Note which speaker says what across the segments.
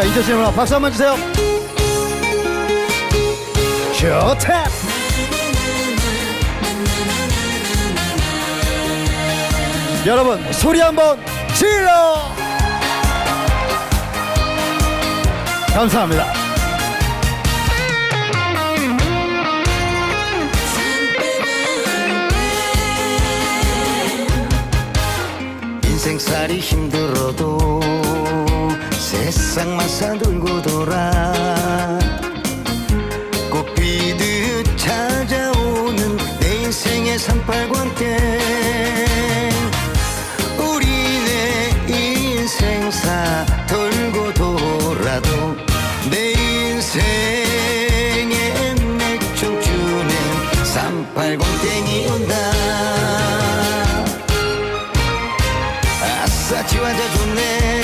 Speaker 1: 자, 이재 씨는 박수 한번 주세요. 좋다. 여러분, 소리 한번 질러! 감사합니다.
Speaker 2: 인생살이 힘들어도 세상만 사돌고 돌아. 꽃피듯 찾아오는 내 인생의 삼팔관계. 우리네 인생 사 돌고 돌아도 내 인생의 내 청춘엔 삼팔광땡이 온다. 아싸 지화자 좋네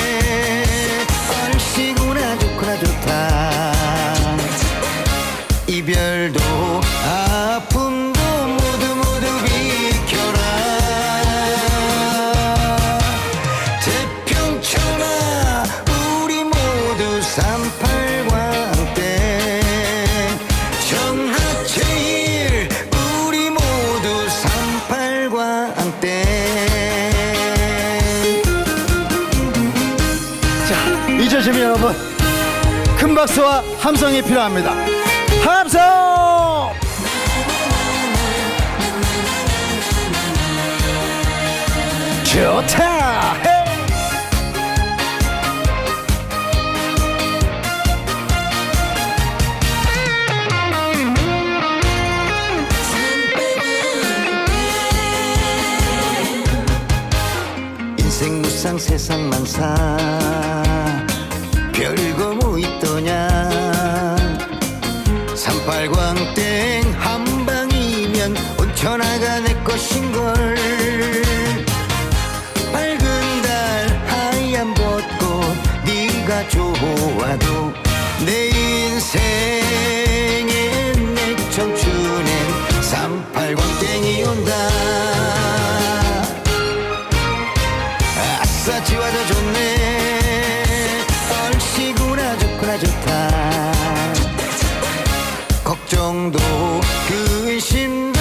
Speaker 1: 자, 이재 씨 여러분, 큰 박수와 함성이 필요합니다. 함성! 좋다!
Speaker 2: 인생 무상 세상만 사 뭐 있더냐. 삼팔광땡 한 방이면 온 천하가 내 것인걸. 밝은 달 하얀 벚꽃 네가 좋아도 내 인생엔 내 청춘엔 삼팔광땡이 온다 정도 근심